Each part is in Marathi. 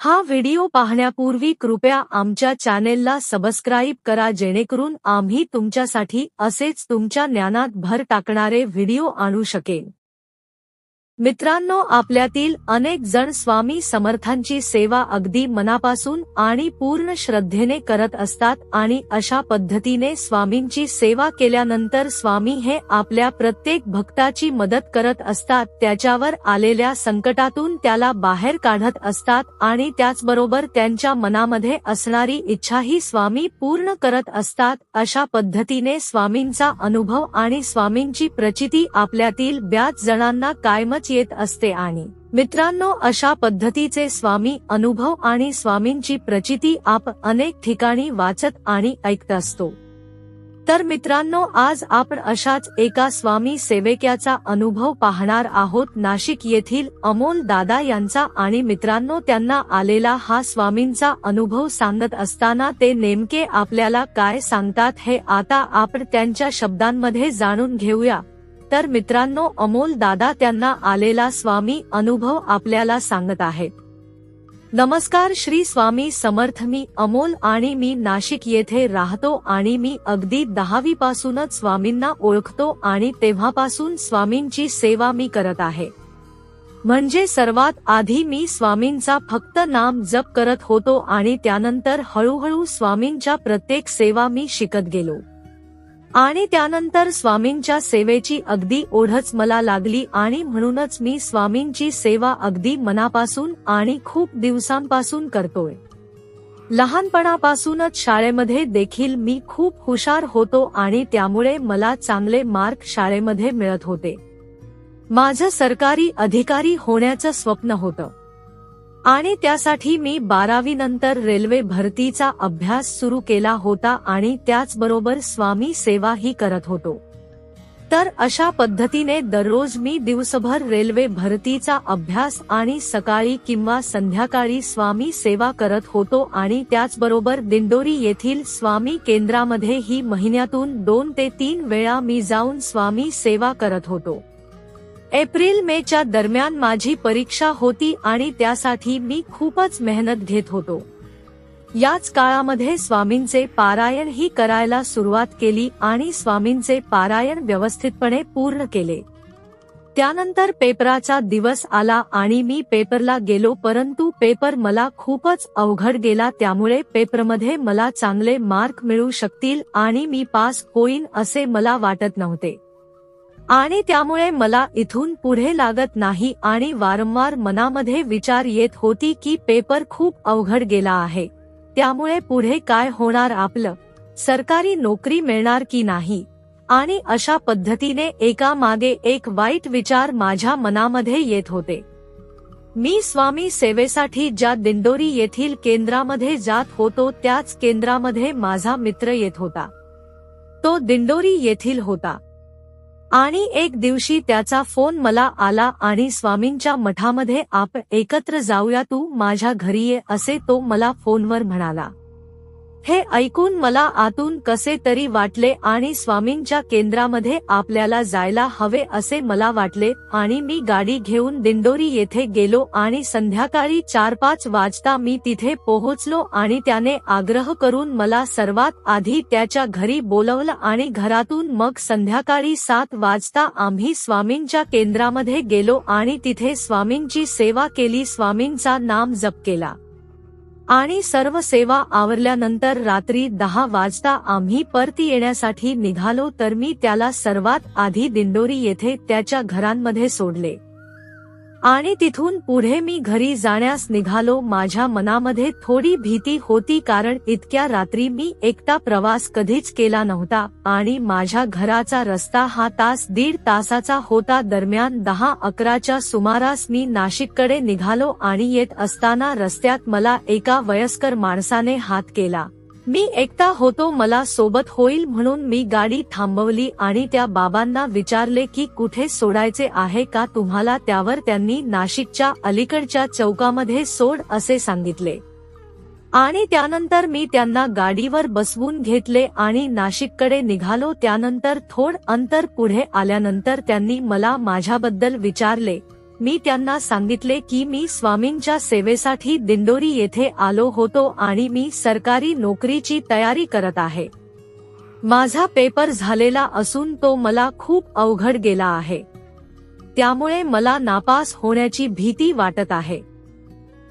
हा व्हिडिओ पाहण्यापूर्वी कृपया आमच्या चॅनेलला सबस्क्राईब करा जेणेकरून आम्ही तुमच्यासाठी असेच तुमच्या ज्ञानात भर टाकणारे व्हिडिओ आणू शकेन. मित्रांनो आपल्यातील अनेक जण स्वामी समर्थांची सेवा अगदी मनापासून आणि पूर्ण श्रद्धेने करत असतात आणि अशा पद्धतीने स्वामींची सेवा केल्यानंतर स्वामी हे आपल्या प्रत्येक भक्ताची मदत करत असतात त्याच्यावर आलेल्या संकटातून त्याला बाहेर काढत असतात आणि त्याचबरोबर त्यांच्या मनामध्ये असणारी इच्छाही स्वामी पूर्ण करत असतात. अशा पद्धतीने स्वामींचा अनुभव आणि स्वामींची प्रचिती आपल्यातील ब्याच जणांना कायमच येत असते आणि मित्रांनो अशा पद्धतीचे स्वामी अनुभव आणि स्वामींची प्रचिती आप अनेक ठिकाणी वाचत आणि ऐकत असतो. तर मित्रांनो आज आपण अशाच एका स्वामी सेवेक्याचा अनुभव पाहणार आहोत. नाशिक येथील अमोल दादा यांचा आणि मित्रांनो त्यांना आलेला हा स्वामींचा अनुभव सांगत असताना ते नेमके आपल्याला काय सांगतात हे आता आपण त्यांच्या शब्दांमध्ये जाणून घेऊया. तर मित्रांनो अमोल दादा त्यांना आलेला स्वामी अनुभव आपल्याला सांगत आहेत. नमस्कार श्री स्वामी समर्थ. मी अमोल आणि मी नाशिक येथे राहतो आणि मी अगदी दहावी पासूनच स्वामींना ओळखतो आणि तेव्हापासून स्वामींची सेवा मी करत आहे. म्हणजे सर्वात आधी मी स्वामींचा फक्त नाम जप करत होतो आणि त्यानंतर हळूहळू स्वामींच्या प्रत्येक सेवा मी शिकत गेलो. आणि त्यानंतर स्वामींच्या सेवेची अगदी ओढच मला लागली आणि म्हणूनच मी स्वामींची सेवा अगदी मनापासून आणि खूप दिवसांपासून करतोय. लहानपणापासूनच शाळेमध्ये देखील मी खूप हुशार होतो आणि त्यामुळे मला चांगले मार्क शाळेमध्ये मिळत होते. माझं सरकारी अधिकारी होण्याचं स्वप्न होतं. आणि त्यासाठी मी बारावी नंतर रेल्वे भरतीचा अभ्यास सुरू केला होता आणि त्याचबरोबर स्वामी सेवाही करत होतो. तर अशा पद्धतीने दररोज मी दिवसभर रेल्वे भरतीचा अभ्यास आणि सकाळी किंवा संध्याकाळी स्वामी सेवा करत होतो आणि त्याचबरोबर दिंडोरी येथील स्वामी केंद्रामध्ये ही महिन्यातून दोन ते तीन वेळा मी जाऊन स्वामी सेवा करत होतो. एप्रिल मेच्या दरम्यान माझी परीक्षा होती आणि त्यासाठी मी खूपच मेहनत घेत होतो. याच काळामध्ये स्वामींचे पारायण ही करायला सुरुवात केली आणि स्वामींचे पारायण व्यवस्थितपणे पूर्ण केले. त्यानंतर पेपराचा दिवस आला आणि मी पेपरला गेलो परंतु पेपर मला खूपच अवघड गेला त्यामुळे पेपरमध्ये मला चांगले मार्क मिळू शकतील आणि मी पास होईन असे मला वाटत नव्हते. आणि त्यामुळे मला इथून पुढे लागत नाही आणि वारंवार मनामध्ये विचार येत होती की पेपर खूप अवघड गेला आहे. त्यामुळे पुढे काय होणार आपलं? सरकारी नोकरी मिळणार की नाही? आणि अशा पद्धतीने एका मागे एक वाईट विचार माझ्या मनामध्ये येत होते. मी स्वामी सेवेसाठी ज्या दिंडोरी येथील केंद्रामध्ये जात होतो त्याच केंद्रामध्ये माझा मित्र येत होता. तो दिंडोरी येथील होता. आणि एक दिवशी त्याचा फोन मला आला आणि स्वामींच्या मठामध्ये आप एकत्र जाऊया तू माझ्या घरी ये असे तो मला फोनवर म्हणाला. हे ऐकून मला आतून कसे तरी वाटले आणि स्वामींच्या केंद्रामध्ये आपल्याला जायला हवे असे मला वाटले आणि मी गाडी घेऊन दिंडोरी येथे गेलो आणि संध्याकाळी चार पाच वाजता मी तिथे पोहोचलो आणि त्याने आग्रह करून मला सर्वात आधी त्याच्या घरी बोलवलं आणि घरातून मग संध्याकाळी सात वाजता आम्ही स्वामींच्या केंद्रामध्ये गेलो आणि तिथे स्वामींची सेवा केली स्वामींचा नाम जप केला. आणि सर्व सेवा आवरल्यानंतर रात्री दहा वाजता आम्ही परती येण्यासाठी निघालो तर मी त्याला सर्वात आधी दिंडोरी येथे त्याच्या घरांमध्ये सोडले. आणि तिथून पुढे मी घरी जाण्यास निघालो. माझ्या मनामध्ये थोडी भीती होती कारण इतक्या रात्री मी एकटा प्रवास कधीच केला नव्हता आणि माझ्या घराचा रस्ता हा तास दीड तासाचा होता. दरम्यान दहा अकराच्या सुमारास मी नाशिककडे निघालो आणि येत असताना रस्त्यात मला एका वयस्कर माणसाने हात केला. मी एकटा होतो मला सोबत होईल म्हणून मी गाडी थांबवली आणि त्या बाबांना विचारले की कुठे सोडायचे आहे का तुम्हाला त्यावर त्यांनी नाशिकच्या अलीकडच्या चौकामध्ये सोड असे सांगितले. आणि त्यानंतर मी त्यांना गाडीवर बसवून घेतले आणि नाशिककडे निघालो त्यानंतर थोड अंतर पुढे आल्यानंतर त्यांनी मला माझ्याबद्दल विचारले मी त्यांना सांगितले की मी स्वामींच्या सेवेसाठी दिंडोरी येथे आलो होतो आणि मी सरकारी नोकरीची तयारी करत आहे. माझा पेपर झालेला असून तो मला खूप अवघड गेला आहे. त्यामुळे मला नापास होण्याची भीती वाटत आहे.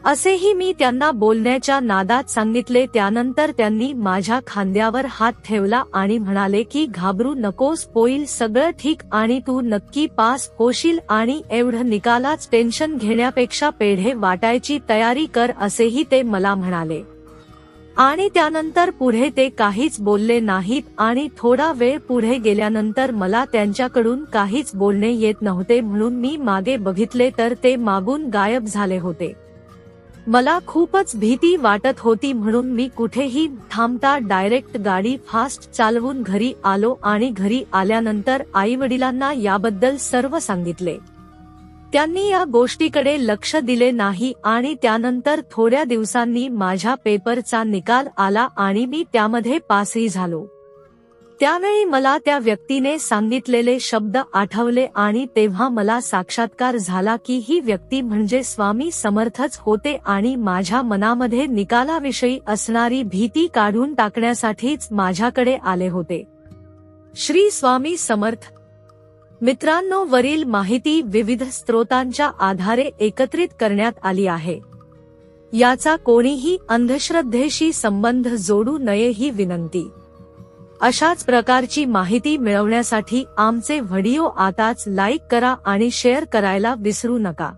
असेही मी त्यांना बोलण्याच्या नादात सांगितले त्यानंतर त्यांनी माझ्या खांद्यावर हात ठेवला आणि म्हणाले की घाबरू नकोस होईल सगळं ठीक आणि तू नक्की पास होशील आणि एवढं निकालाच टेन्शन घेण्यापेक्षा पेढे वाटायची तयारी कर असेही ते मला म्हणाले. आणि त्यानंतर पुढे ते काहीच बोलले नाहीत आणि थोडा वेळ पुढे गेल्यानंतर मला त्यांच्याकडून काहीच बोलणे येत नव्हते म्हणून मी मागे बघितले तर ते मागून गायब झाले होते. मला खूपच भीती वाटत होती म्हणून मी कुठेही थांबता डायरेक्ट गाडी फास्ट चालवून घरी आलो आणि घरी आल्यानंतर आई वडिलांना याबद्दल सर्व सांगितले. त्यांनी या गोष्टीकडे लक्ष दिले नाही आणि त्यानंतर थोड्या दिवसांनी माझ्या पेपरचा निकाल आला आणि मी त्यामध्ये पासही झालो. त्यावेळी मला त्या व्यक्तीने सांगितलेले शब्द आठवले आणि तेव्हा मला साक्षात्कार झाला की ही व्यक्ती म्हणजे स्वामी समर्थच होते आणि माझ्या मनामध्ये निकालाविषयी असणारी भीती काढून टाकण्यासाठीच माझ्याकडे आले होते. श्री स्वामी समर्थ मित्रांनो वरील माहिती विविध स्रोतांच्या आधारे एकत्रित करण्यात आली आहे. याचा कोणीही अंधश्रद्धेशी संबंध जोडू नये ही विनंती. अशाच प्रकारची माहिती मिळवण्यासाठी आमचे व्हिडिओ आताच लाईक करा आणि शेअर करायला विसरू नका.